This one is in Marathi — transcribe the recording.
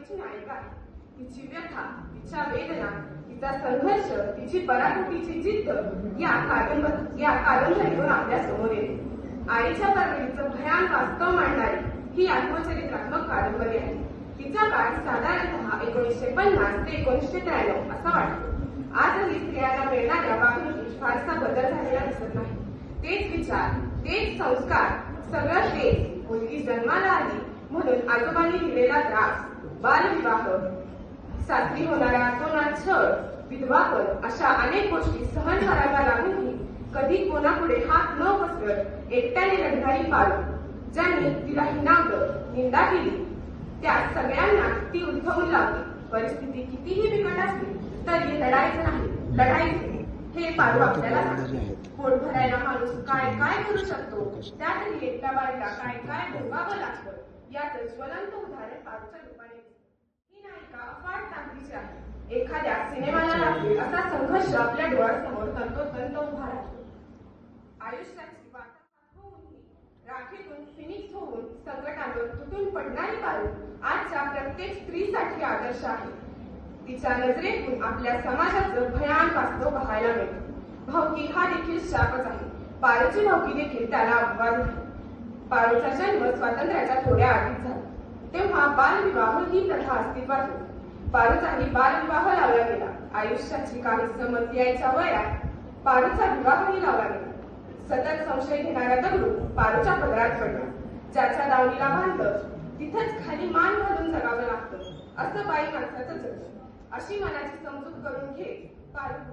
कादंबरीची नायिका आहे तिची व्यथा तिच्या वेदना तिचा संघर्ष तिची पराकोटीची जिद्द या कादंबरी या कादंबरीवर आपल्यासमोर येते आईच्या परवडीचं भयान वास्तव मांडणारी ही आत्मचरित्रात्मक कादंबरी आहे तिचा काळ साधारणतः एकोणीसशे पन्नास ते एकोणीसशे त्र्याण्णव असा वाटतो आजही स्त्रियांना मिळणाऱ्या वागणुकीत फारसा बदल झालेला दिसत नाही तेच विचार तेच संस्कार सगळं तेच मुलगी जन्माला म्हणून आजोबांनी दिलेला त्रास बालविवाह सासरी होणारा अतोना छळ विधवापण अशा अनेक गोष्टी सहन कराव्या लागूनही कधी कोणापुढे हात न पसरत एकट्याने लढणारी पारू ज्यांनी तिला हिनावलं निंदा केली त्या सगळ्यांना ती उद्भवून लावली. परिस्थिती कितीही बिकट असली तरी लढायचं नाही लढायचं हे पारू आपल्याला सांगते. पोट भरायला माणूस काय काय करू शकतो? त्यातही एकट्या बाळीला काय काय भोगावं लागतं? याचं ज्वलंत उदाहरण पारूच्या रूपाने ही नायिका अफाट ताकदीची आहे. एखाद्या सिनेमाला लागेल असा संघर्ष आपल्या डोळ्यासमोर तंतोतंत उभा राहतो. आयुष्याची वाटाघाट होऊनही राखेतून फिनिक्स होऊन संकटांवर तुटून पडणारी पारू आजच्या प्रत्येक स्त्रीसाठी आदर्श आहे. तिच्या नजरेतून आपल्या समाजाचं भयान वास्तव पाहायला मिळतं. भावकी हा देखील शापच आहे. पारूची भावकी देखील त्याला अपवाद नाही पारूचा जन्म स्वातंत्र्याच्या आधीच. झाला तेव्हा बालविवाह ही प्रथा अस्तित्वात होती. पारुचाही बालविवाह लावला गेला. आयुष्याची काही समज यायच्या वयात पारुचा विवाहही लावला गेला. सतत संशय घेणारा दगडू पारूच्या पदरात पडला. ज्याच्या दावणीला बांधलं तिथंच खाली मान घालून जगावं लागतं असं बाई माणसाचं जग. अशी मनाची समजूत करून घेत पारू